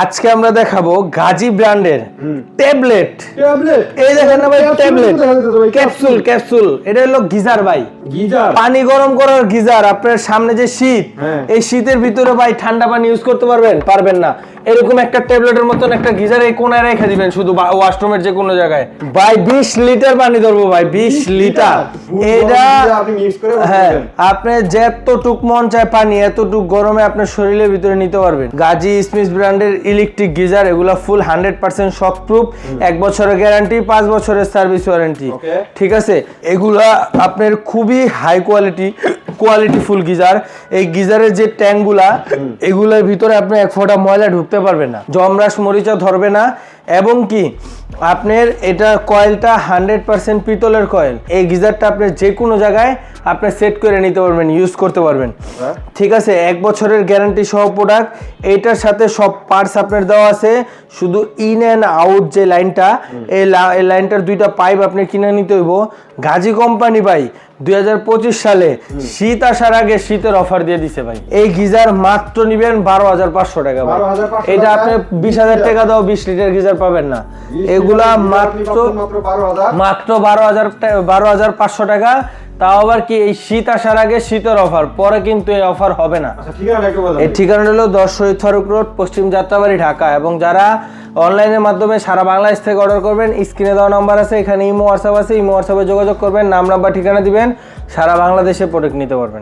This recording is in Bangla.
আজকে আমরা দেখাবো গাজী ব্র্যান্ডের ট্যাবলেট। ট্যাবলেট? এই দেখেন না ভাই ট্যাবলেট। Capsule capsule. এটা হলো গিজার ভাই। গিজার। পানি গরম করার গিজার আপনার সামনে যে শীত হ্যাঁ। এই শীতের ভিতরে ভাই ঠান্ডা পানি ইউজ করতে পারবেন? পারবেন না। এরকম একটা ট্যাবলেটের মতন একটা গিজার এই কোনায় রেখে দিবেন শুধু ওয়াশরুমের যে কোনো জায়গায়। ভাই বিশ লিটার পানি ধরবো ভাই বিশ লিটার? এটা হ্যাঁ আপনি যতটুক মন চায় পানি এতটুক গরমে আপনার শরীরের ভিতরে নিতে পারবেন। গাজী স্মিথ ব্র্যান্ডের ইলেকট্রিক গিজার এগুলো full hundred percent shock proof এক বছরের গ্যারান্টি পাঁচ বছরের সার্ভিস ওয়ারেন্টি ঠিক আছে? এগুলা আপনার খুবই high quality quality full geyser এই গিজারের যে ট্যাঙ্কগুলা এগুলোর ভিতরে আপনি এক ফোঁটা ময়লা ঢুকতে পারবেন না। জমরাস মরিচা ধরবে না। এবং কি আপনার এটা কয়েলটা হান্ড্রেড পার্সেন্ট পিতলের কয়েল এই গিজারটা আপনি যে কোনো জায়গায় আপনি সেট করে নিতে পারবেন ইউজ করতে পারবেন। ঠিক আছে এক বছরের গ্যারান্টি সহ প্রোডাক্ট এইটার সাথে সব পার্টস আপনার দেওয়া আছে। শুধু ইন অ্যান্ড আউট যে লাইনটা এই লাইনটার দুইটা পাইপ আপনি কিনে নিতে হইব। গাজী কোম্পানি ভাই দুই হাজার পঁচিশ সালে শীত আসার আগে শীতের অফার দিয়ে দিছে ভাই। এই গিজার মাত্র নিবেন বারো হাজার পাঁচশো টাকা এটা। আপনি বিশ হাজার টাকা দাও বিশ লিটার গিজার পাবেন না। এগুলা মাত্র মাত্র বারো হাজার। বারো হাজার পাঁচশো টাকা। তাও আবার কি এই শীত আসার আগে শীতের অফার পরে কিন্তু এই অফার হবে না। আচ্ছা এই ঠিকানা হলো দশ শহীদ ফারুক রোড পশ্চিম যাত্রাবাড়ি ঢাকা। এবং যারা অনলাইনের মাধ্যমে সারা বাংলাদেশ থেকে অর্ডার করবেন স্ক্রিনে দেওয়া নাম্বার আছে এখানে ইমো হোয়াটসঅ্যাপ আছে ইমো হোয়াটসঅ্যাপে যোগাযোগ করবেন নাম নাম্বার ঠিকানা দিবেন সারা বাংলাদেশে প্রোডাক্ট নিতে পারবেন।